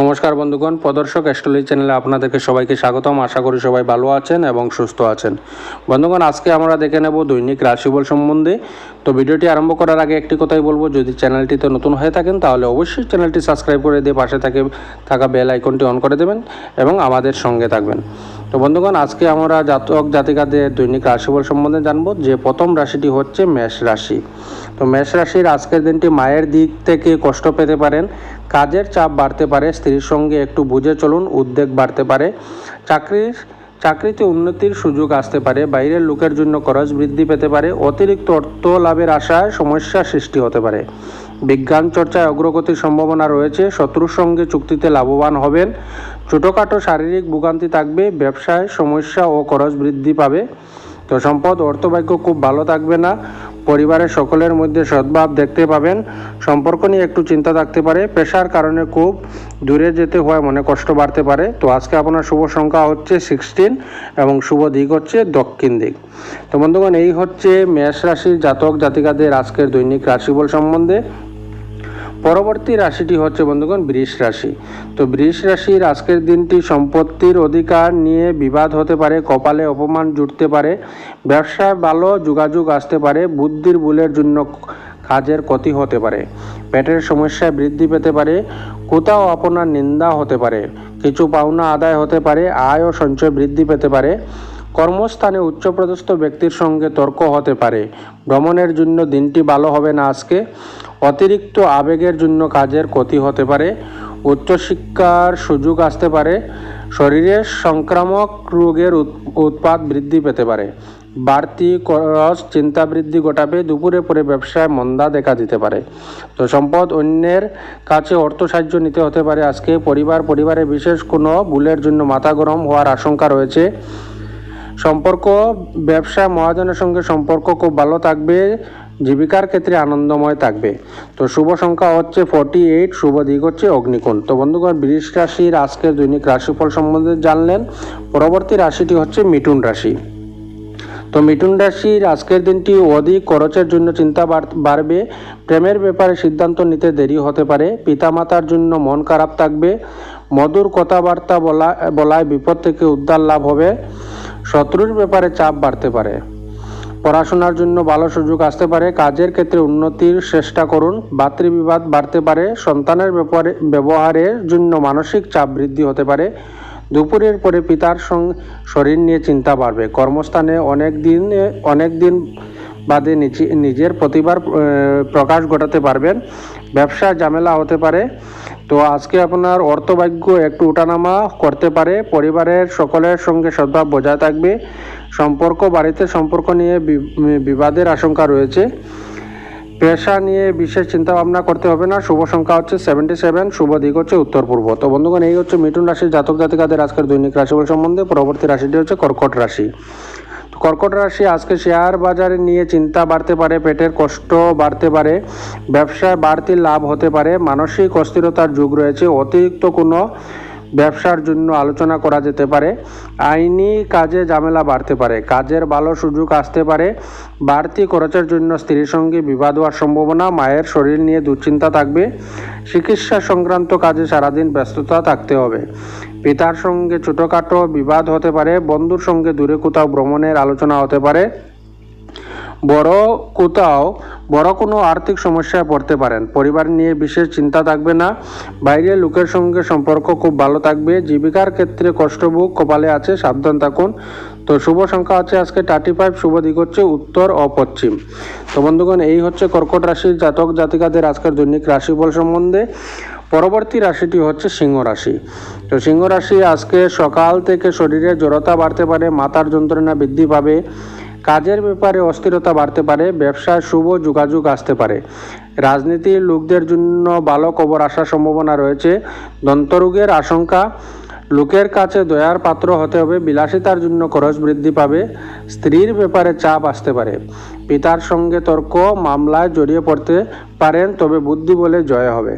নমস্কার বন্ধুগণ, প্রদর্শক অ্যাস্ট্রোলজি চ্যানেলে আপনাদেরকে সবাইকে স্বাগতম। আশা করি সবাই ভালো আছেন এবং সুস্থ আছেন। বন্ধুগণ, আজকে আমরা দেখে নেব দৈনিক রাশিফল সম্বন্ধে। তো ভিডিওটি আরম্ভ করার আগে একটি কথাই বলব, যদি চ্যানেলটিতে নতুন হয়ে থাকেন তাহলে অবশ্যই চ্যানেলটি সাবস্ক্রাইব করে দিয়ে পাশে থাকে, থাকা বেল আইকনটি অন করে দেবেন এবং আমাদের সঙ্গে থাকবেন। তো বন্ধুগণ, আজকে আমরা জাতক জাতিকাদের দৈনিক রাশিফল সম্বন্ধে জানব, যে প্রথম রাশিটি হচ্ছে মেষ রাশি। তো মেষ রাশির আজকের দিনটি মায়ের দিক থেকে কষ্ট পেতে পারেন, কাজের চাপ বাড়তে পারে, স্ত্রীর সঙ্গে একটু বুঝে চলুন, উদ্বেগ বাড়তে পারে। চাকরির চাকরিতে উন্নতির সুযোগ আসতে পারে, বাইরের লোকের জন্য খরচ বৃদ্ধি পেতে পারে, অতিরিক্ত অর্থ লাভের আশায় সমস্যা সৃষ্টি হতে পারে। বিজ্ঞান চর্চায় অগ্রগতির সম্ভাবনা রয়েছে, শত্রুর সঙ্গে চুক্তিতে লাভবান হবেন, ছোটোখাটো শারীরিক ভোগান্তি থাকবে, ব্যবসায় সমস্যা ও খরচ বৃদ্ধি পাবে। তো সম্পদ অর্থভাগ্য খুব ভালো থাকবে না পরিবারের সকলের মধ্যে সদ্ভাব দেখতে পাবেন। সম্পর্ক নিয়ে একটু চিন্তা থাকতে পারে। পেশার কারণে খুব দূরে যেতে হয়, মনে কষ্ট বাড়তে পারে। তো আজকে আপনার শুভ সংখ্যা হচ্ছে সিক্সটিন এবং শুভ দিক হচ্ছে দক্ষিণ দিক। তো বন্ধুগণ, এই হচ্ছে মেষ রাশির জাতক জাতিকাদের আজকের দৈনিক রাশিফল সম্বন্ধে। পরবর্তী রাশিটি হচ্ছে বন্ধুগণ বৃষ রাশি। তো বৃষ রাশির আজকের দিনটি সম্পত্তির অধিকার নিয়ে বিবাদ হতে পারে, কপালে অপমান জুটতে পারে ব্যবসায় ভালো যোগাযোগ আসতে পারে, বুদ্ধির ভুলের জন্য কাজের ক্ষতি হতে পারে, পেটের সমস্যায় বৃদ্ধি পেতে পারে, কোথাও আপনার নিন্দা হতে পারে, কিছু পাওনা আদায় হতে পারে, আয় ও সঞ্চয় বৃদ্ধি পেতে পারে কর্মস্থানে উচ্চপদস্থ ব্যক্তির সঙ্গে তর্ক হতে পারে। ভ্রমণের জন্য দিনটি ভালো হবে না আজকে। অতিরিক্ত আবেগের জন্য কাজের ক্ষতি হতে পারে। উচ্চশিক্ষার সুযোগ আসতে পারে। শরীরের সংক্রামক রোগের উৎ- উৎপাদ বৃদ্ধি পেতে পারে। বাড়তি খরচ, চিন্তা বৃদ্ধি ঘটাবে। দুপুরে পরে ব্যবসায় মন্দা দেখা দিতে পারে। তো সম্পদ অন্যের কাছে অর্থ সাহায্য নিতে হতে পারে। আজকে পরিবার, পরিবারে বিশেষ কোনো ভুলের জন্য মাথা গরম হওয়ার আশঙ্কা রয়েছে। সম্পর্ক, ব্যবসা, মহাজনের সঙ্গে সম্পর্ক খুব ভালো থাকবে, জীবিকার ক্ষেত্রে আনন্দময় থাকবে। তো শুভ সংখ্যা হচ্ছে ফর্টি এইট শুভ দিক হচ্ছে অগ্নিকোণ তো বন্ধুগণ, বৃষ রাশির আজকের দৈনিক রাশিফল সম্বন্ধে জানলেন, পরবর্তী রাশিটি হচ্ছে মিঠুন রাশি। তো মিঠুন রাশির আজকের দিনটি অধিক খরচের জন্য চিন্তা বাড়বে, প্রেমের ব্যাপারে সিদ্ধান্ত নিতে দেরি হতে পারে, পিতামাতার জন্য মন খারাপ থাকবে, মধুর কথাবার্তা বলা, বলায় বিপদ থেকে উদ্ধার লাভ হবে শত্রুর ব্যাপারে চাপ বাড়তে পারে। পড়াশোনার জন্য ভালো সুযোগ আসতে পারে, কাজের ক্ষেত্রে উন্নতির চেষ্টা করুন ভাতৃবিবাদ বাড়তে পারে, সন্তানের ব্যাপারে ব্যবহারের জন্য মানসিক চাপ বৃদ্ধি হতে পারে। দুপুরের পরে পিতার সঙ্গে শরীর নিয়ে চিন্তা বাড়বে। কর্মস্থানে অনেক দিন অনেক দিন বাদে নিজের প্রতিভার প্রকাশ ঘটাতে পারবেন। ব্যবসা ঝামেলা হতে পারে। তো আজকে আপনার অর্থভাগ্য একটু উঠানামা করতে পারে, পরিবারের সকলের সঙ্গে সদ্ভাব বজায় থাকবে, সম্পর্ক, বাড়িতে সম্পর্ক নিয়ে বিবাদের আশঙ্কা রয়েছে। পেশা নিয়ে বিশেষ চিন্তা ভাবনা করতে হবে না, শুভ সংখ্যা হচ্ছে সেভেন্টি সেভেন শুভ দিক হচ্ছে উত্তর পূর্ব তো বন্ধুগণ, এই হচ্ছে মিঠুন রাশির জাতক জাতিকাদের আজকের দৈনিক রাশিফল সম্বন্ধে, পরবর্তী রাশিটি হচ্ছে কর্কট রাশি। কর্কট রাশি আজকে শেয়ার বাজারে নিয়ে চিন্তা বাড়তে পারে, পেটের কষ্ট বাড়তে পারে, ব্যবসায় বাড়তি লাভ হতে পারে, মানসিক অস্থিরতার যুগ রয়েছে, অতিরিক্ত কোনো ব্যবসার জন্য আলোচনা করা যেতে পারে, আইনি কাজে ঝামেলা বাড়তে পারে, কাজের ভালো সুযোগ আসতে পারে, বাড়তি খরচের জন্য স্ত্রীর সঙ্গে বিবাদ হওয়ার সম্ভাবনা, মায়ের শরীর নিয়ে দুশ্চিন্তা থাকবে, চিকিৎসা সংক্রান্ত কাজে সারাদিন ব্যস্ততা থাকতে হবে। পিতার সঙ্গে ছোটোখাটো বিবাদ হতে পারে, বন্ধুর সঙ্গে দূরে কোথাও ভ্রমণের আলোচনা হতে পারে। বড় কোথাও বড় কোনো আর্থিক সমস্যায় পড়তে পারেন। পরিবার নিয়ে বিশেষ চিন্তা থাকবে না। বাইরের লোকের সঙ্গে সম্পর্ক খুব ভালো থাকবে। জীবিকার ক্ষেত্রে কষ্টভোগ কপালে আছে, সাবধান থাকুন। তো শুভ সংখ্যা হচ্ছে আজকে থার্টি ফাইভ শুভ দিক হচ্ছে উত্তর ও পশ্চিম। তো বন্ধুগণ, এই হচ্ছে কর্কট রাশির জাতক জাতিকাদের আজকের দৈনিক রাশিফল সম্বন্ধে। পরবর্তী রাশিটি হচ্ছে সিংহ রাশি। তো সিংহ রাশি আজকে সকাল থেকে শরীরে জড়তা বাড়তে পারে, মাথার যন্ত্রণা বৃদ্ধি পাবে, কাজের ব্যাপারে অস্থিরতা বাড়তে পারে, ব্যবসায় শুভ যোগাযোগ আসতে পারে। রাজনীতির লোকদের জন্য ভালো খবর আসার সম্ভাবনা রয়েছে। দন্তরোগের আশঙ্কা, লোকের কাছে দয়ার পাত্র হতে হবে, বিলাসিতার জন্য খরচ বৃদ্ধি পাবে, স্ত্রীর ব্যাপারে চাপ আসতে পারে। পিতার সঙ্গে তর্ক, মামলায় জড়িয়ে পড়তে পারেন, তবে বুদ্ধি বলে জয় হবে।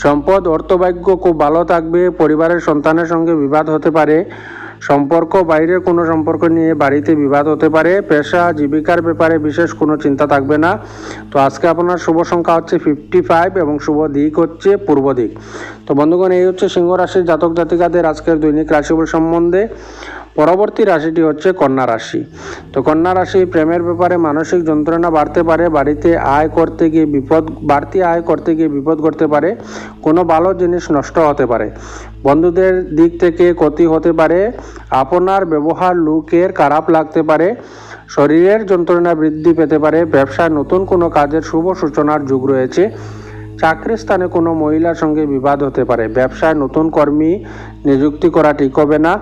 সম্পদ, অর্থভাগ্য খুব ভালো থাকবে, পরিবারের সন্তানের সঙ্গে বিবাদ হতে পারে, সম্পর্ক, বাইরের কোনো সম্পর্ক নিয়ে বাড়িতে বিবাদ হতে পারে, পেশা, জীবিকার ব্যাপারে বিশেষ কোনো চিন্তা থাকবে না। তো আজকে আপনার শুভ সংখ্যা হচ্ছে ফিফটি ফাইভ এবং শুভ দিক হচ্ছে পূর্ব দিক। তো বন্ধুগণ, এই হচ্ছে সিংহ রাশির জাতক জাতিকাদের আজকের দৈনিক রাশিফল সম্বন্ধে। পরবর্তী রাশিটি হচ্ছে কন্যা রাশি। তো কন্যা রাশি প্রেমের ব্যাপারে মানসিক যন্ত্রণা বাড়তে পারে, বাড়িতে আয় করতে গিয়ে বিপদ, বাড়তি আয় করতে গিয়ে বিপদ করতে পারে, কোনো ভালো জিনিস নষ্ট হতে পারে। বন্ধুদের দিক থেকে ক্ষতি হতে পারে, আপনার ব্যবহার লুকের খারাপ লাগতে পারে, শরীরের যন্ত্রণা বৃদ্ধি পেতে পারে, ব্যবসায় নতুন কোনো কাজের শুভ সূচনার যুগ রয়েছে চাকরির স্থানে কোনো মহিলার সঙ্গে বিবাদ হতে পারে। ব্যবসায় নতুন কর্মী নিযুক্তি করা ঠিক হবে না।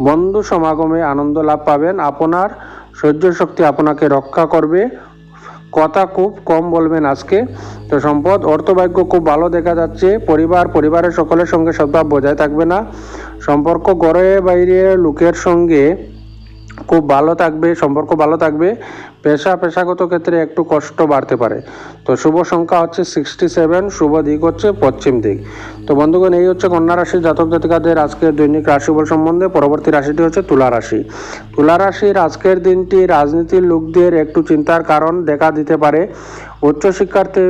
বন্ধু সমাগমে আনন্দ লাভ পাবেন। আপনার সহ্য শক্তি আপনাকে রক্ষা করবে। কথা খুব কম বলবেন আজকে। তো সম্পদ, অর্থভাগ্য খুব ভালো দেখা যাচ্ছে। পরিবার, পরিবারের সকলের সঙ্গে সদ্ভাব বজায় থাকবে না। সম্পর্ক গড়ে বাইরে লোকের সঙ্গে খুব ভালো থাকবে, সম্পর্ক ভালো থাকবে। পেশা পেশাগত ক্ষেত্রে একটু কষ্ট বাড়তে পারে। তো শুভ সংখ্যা হচ্ছে সিক্সটি সেভেন শুভ দিক হচ্ছে পশ্চিম দিক। তো বন্ধুগণ, এই হচ্ছে কন্যা রাশির জাতক জাতিকাদের আজকের দৈনিক রাশিফল সম্বন্ধে। পরবর্তী রাশিটি হচ্ছে তুলা রাশি। তুলা রাশির আজকের দিনটি রাজনীতির লোকদের একটু চিন্তার কারণ দেখা দিতে পারে। উচ্চশিক্ষার্থী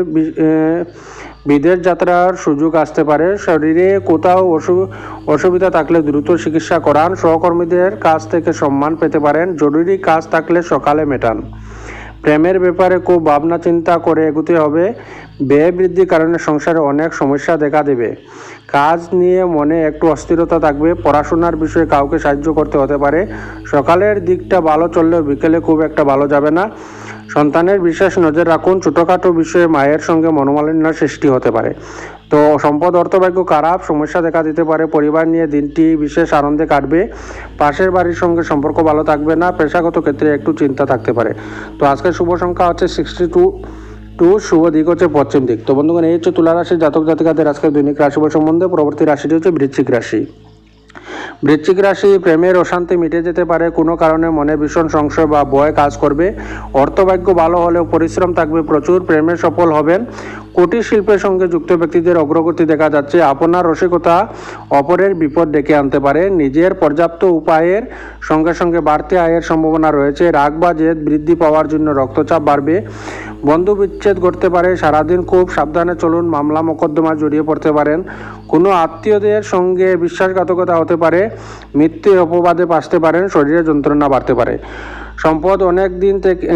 বিদেশ যাত্রার সুযোগ আসতে পারে। শরীরে কোথাও অসু- অসুবিধা থাকলে দ্রুত চিকিৎসা করান। সহকর্মীদের কাছ থেকে সম্মান পেতে পারেন। জরুরি কাজ থাকলে সকালে মেটান। প্রেমের ব্যাপারে খুব ভাবনা চিন্তা করে এগোতে হবে। ব্যয় বৃদ্ধির কারণে সংসারে অনেক সমস্যা দেখা দেবে। কাজ নিয়ে মনে একটু অস্থিরতা থাকবে। পড়াশোনার বিষয়ে কাউকে সাহায্য করতে হতে পারে। সকালের দিকটা ভালো চললেও বিকেলে খুব একটা ভালো যাবে না। সন্তানের বিশেষ নজর রাখুন। ছোটোখাটো বিষয়ে মায়ের সঙ্গে মনোমালিন্য সৃষ্টি হতে পারে। তো সম্পদ, অর্থভাগ্য খারাপ, সমস্যা দেখা দিতে পারে। পরিবার নিয়ে দিনটি বিশেষ আনন্দে কাটবে। পাশের বাড়ির সঙ্গে সম্পর্ক ভালো থাকবে না। পেশাগত ক্ষেত্রে একটু চিন্তা থাকতে পারে। তো আজকের শুভ সংখ্যা হচ্ছে সিক্সটি টু টু শুভ দিক হচ্ছে পশ্চিম দিক। তো বন্ধুগণ, এই হচ্ছে তুলা রাশির জাতক জাতিকাদের আজকের দৈনিক রাশিফল সম্বন্ধে। পরবর্তী রাশিটি হচ্ছে বৃশ্চিক রাশি। বৃশ্চিক রাশি প্রেমের অশান্তি মিটে যেতে পারে, কোনো কারণে মনে ভীষণ সংশয় বা ভয় কাজ করবে। অর্থভাগ্য ভালো হলেও পরিশ্রম থাকবে প্রচুর, প্রেমে সফল হবেন। কুটির শিল্পের সঙ্গে যুক্ত ব্যক্তিদের অগ্রগতি দেখা যাচ্ছে। আপনার রসিকতা অপরের বিপদ ডেকে আনতে পারে। নিজের পর্যাপ্ত উপায়ের সঙ্গে সঙ্গে বাড়তি আয়ের সম্ভাবনা রয়েছে। রাগ বা জেদ বৃদ্ধি পাওয়ার জন্য রক্তচাপ বাড়বে। বন্ধু বিচ্ছেদ ঘটতে পারে। সারাদিন খুব সাবধানে চলুন। মামলা মোকদ্দমা জড়িয়ে পড়তে পারেন। কোনো আত্মীয়দের সঙ্গে বিশ্বাসঘাতকতা হতে পারে। মৃত্যুর অপবাদে বাঁচতে পারেন। শরীরে যন্ত্রণা বাড়তে পারে। সম্পদ অনেক দিন থেকে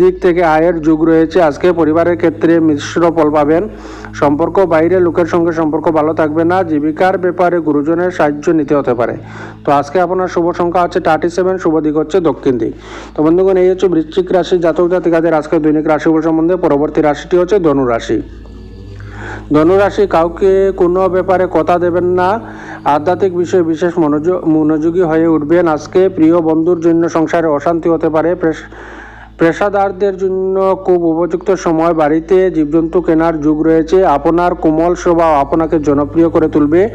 দিক থেকে আয়ের যুগ রয়েছে। আজকে পরিবারের ক্ষেত্রে মিশ্র ফল পাবেন। সম্পর্ক বাইরে, লোকের সঙ্গে সম্পর্ক ভালো থাকবে না। জীবিকার ব্যাপারে গুরুজনের সাহায্য নিতে হতে পারে। তো আজকে আপনার শুভ সংখ্যা হচ্ছে থার্টি সেভেন শুভ দিক হচ্ছে দক্ষিণ দিক। তো বন্ধুগণ, এই হচ্ছে বৃশ্চিক রাশি জাতক জাতিকাদের আজকে দৈনিক রাশিফল সম্বন্ধে। পরবর্তী রাশিটি হচ্ছে ধনু রাশি। ধনুরাশি কাউকে কোনো ব্যাপারে কথা দেবেন না। আধ্যাত্মিক বিষয়ে বিশেষ মনোযোগ মনোযোগী হয়ে উঠবেন। আজকে প্রিয় বন্ধুর জন্য সংসারে অশান্তি হতে পারে। পেশ- পেশাদারদের জন্য খুব উপযুক্ত সময়। বাড়িতে জীবজন্তু কেনার যুগ রয়েছে। আপনার কোমল স্বভাব আপনাকে জনপ্রিয় করে তুলবে।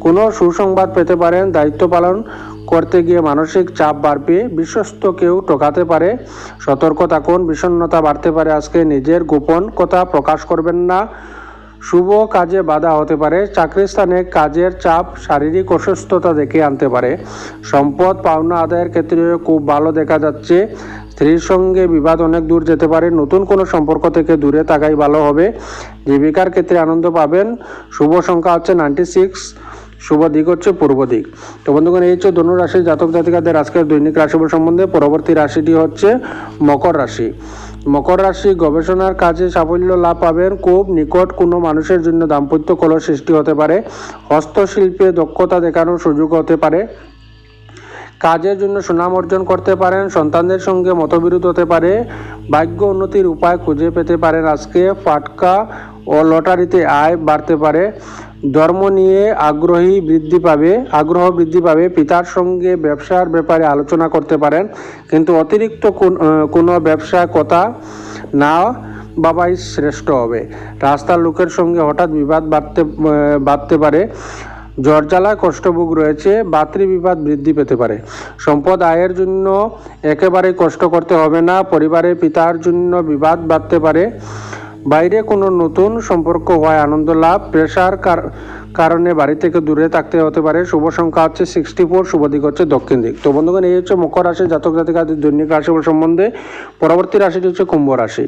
কোনো সুসংবাদ পেতে পারেন। দায়িত্ব পালন করতে গিয়ে মানসিক চাপ বাড়বে। বিশ্বস্ত কেউ ঠকাতে পারে। সতর্ক থাকুন। বিষণ্ণতা বাড়তে পারে। আজকে নিজের গোপন কথা প্রকাশ করবেন না। শুভ কাজে বাধা হতে পারে, চাকরির স্থানে কাজের চাপ, শারীরিক অসুস্থতা দেখে আনতে পারে। সম্পদ, পাওনা আদায়ের ক্ষেত্রে খুব ভালো দেখা যাচ্ছে। স্ত্রীর সঙ্গে বিবাদ অনেক দূর যেতে পারে, নতুন কোনো সম্পর্ক থেকে দূরে থাকাই ভালো হবে। জীবিকার ক্ষেত্রে আনন্দ পাবেন। শুভ সংখ্যা হচ্ছে নাইনটি সিক্স শুভ দিক হচ্ছে পূর্ব দিক। তো বন্ধুগণ, এই হচ্ছে ধনু রাশির জাতক জাতিকাদের আজকের দৈনিক রাশিফল সম্বন্ধে। পরবর্তী রাশিটি হচ্ছে মকর রাশি। মকর রাশি গবেষণার কাজে সাফল্য লাভ পাবেন। খুব নিকট কোনো মানুষের জন্য দাম্পত্য কলহ সৃষ্টি হতে পারে। হস্তশিল্পে দক্ষতা দেখানোর সুযোগ হতে পারে। কাজের জন্য সুনাম অর্জন করতে পারেন। সন্তানদের সঙ্গে মতবিরোধ হতে পারে। ভাগ্য উন্নতির উপায় খুঁজে পেতে পারেন আজকে। ফাটকা ও লটারিতে আয় বাড়তে পারে। ধর্ম নিয়ে আগ্রহী বৃদ্ধি পাবে, আগ্রহ বৃদ্ধি পাবে, পিতার সঙ্গে ব্যবসার ব্যাপারে আলোচনা করতে পারেন। কিন্তু অতিরিক্ত কোন- ব্যবসা কথা না বাবাই শ্রেষ্ঠ হবে। রাস্তার লোকের সঙ্গে হঠাৎ বিবাদ বাড়তে বাড়তে পারে। জ্বরজ্বালায় কষ্টভোগ রয়েছে বিবাদ বৃদ্ধি পেতে পারে। সম্পদ আয়ের জন্য একেবারে কষ্ট করতে হবে না পরিবারে পিতার জন্য বিবাদ বাড়তে পারে। বাইরে কোনো নতুন সম্পর্ক হয় আনন্দ লাভ প্রেশার কারণে বাড়ি থেকে দূরে থাকতে হতে পারে। শুভ সংখ্যা হচ্ছে সিক্সটি ফোর শুভ দিক হচ্ছে দক্ষিণ দিক। তো বন্ধুগণ, এই হচ্ছে মকর রাশি, জাতক জাতিকাদের দৈনিক রাশিফল সম্বন্ধে। পরবর্তী রাশিটি হচ্ছে কুম্ভ রাশি।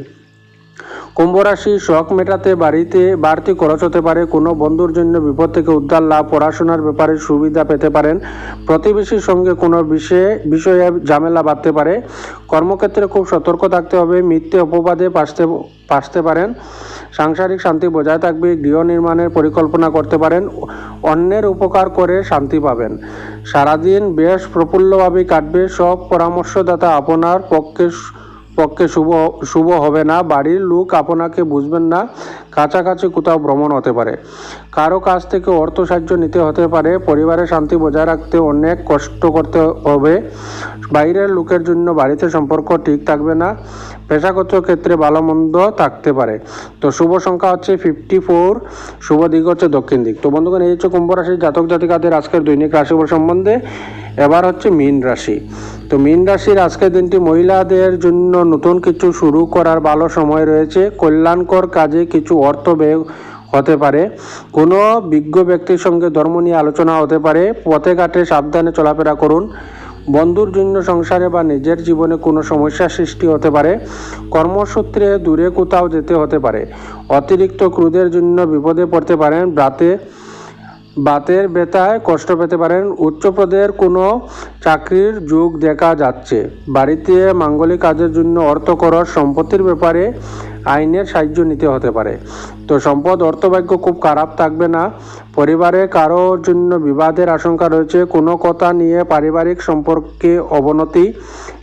কুম্ভ রাশি শখ মেটাতে বাড়িতে বাড়তি খরচ হতে পারে, কোনো বন্ধুর জন্য বিপদ থেকে উদ্ধার লাভ, পড়াশোনার ব্যাপারে সুবিধা পেতে পারেন, প্রতিবেশীর সঙ্গে কোনো বিষয়ে বিষয়ে ঝামেলা বাঁধতে পারে, কর্মক্ষেত্রে খুব সতর্ক থাকতে হবে, মিথ্যে অপবাদে পাসতে পাসতে পারেন, সাংসারিক শান্তি বজায় থাকবে, গৃহ নির্মাণের পরিকল্পনা করতে পারেন, অন্যের উপকার করে শান্তি পাবেন। সারাদিন বেশ প্রফুল্লভাবে কাটবে, সব পরামর্শদাতা আপনার পক্ষে পক্ষে শুভ শুভ হবে না। বাড়ির লোক আপনাকে বুঝবেন না। কাছাকাছি কোথাও ভ্রমণ হতে পারে। কারও কাছ থেকে অর্থ সাহায্য নিতে হতে পারে। পরিবারের শান্তি বজায় রাখতে অনেক কষ্ট করতে হবে। বাইরের লোকের জন্য বাড়িতে সম্পর্ক ঠিক থাকবে না। পেশাগত ক্ষেত্রে ভালো মন্দ থাকতে পারে। তো শুভ সংখ্যা হচ্ছে ফিফটি ফোর শুভ দিক হচ্ছে দক্ষিণ দিক। তো বন্ধুগণ, এই হচ্ছে কুম্ভ রাশির জাতক জাতিকাদের আজকের দৈনিক রাশিফল সম্বন্ধে। এবার হচ্ছে মীন রাশি। তো মীন রাশির আজকের দিনটি মহিলাদের জন্য নতুন কিছু শুরু করার ভালো সময় রয়েছে। কল্যাণকর কাজে কিছু অর্থ ব্যয় হতে পারে। কোনো বিজ্ঞ ব্যক্তির সঙ্গে ধর্ম নিয়ে আলোচনা হতে পারে। পথে ঘাটে সাবধানে চলাফেরা করুন। বন্ধুর জন্য সংসারে বা নিজের জীবনে কোনো সমস্যা সৃষ্টি হতে পারে, কর্মসূত্রে দূরে কোথাও যেতে হতে পারে। অতিরিক্ত ক্রোধের জন্য বিপদে পড়তে পারেন, ব্রাতে বাতের ব্যথায় কষ্ট পেতে পারেন। উচ্চপদের কোনো চাকরির যুগ দেখা যাচ্ছে। বাড়িতে মাঙ্গলিক কাজের জন্য অর্থ খরচ সম্পত্তির ব্যাপারে আইনের সাহায্য নিতে হতে পারে। তো সম্পদ অর্থভাগ্য খুব খারাপ থাকবে না। পরিবারে কারোর জন্য বিবাদের আশঙ্কা রয়েছে। কোনো কথা নিয়ে পারিবারিক সম্পর্কে অবনতি,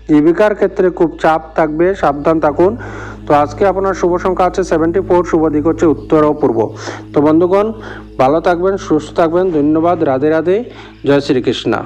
জীবিকার ক্ষেত্রে খুব চাপ থাকবে। সাবধান থাকুন। তো আজকে আপনার শুভ সংখ্যা আছে সেভেন্টি ফোর শুভ দিক হচ্ছে উত্তর ও পূর্ব। তো বন্ধুগণ, ভালো থাকবেন, সুস্থ থাকবেন। ধন্যবাদ। রাধে রাধে। জয় শ্রীকৃষ্ণ।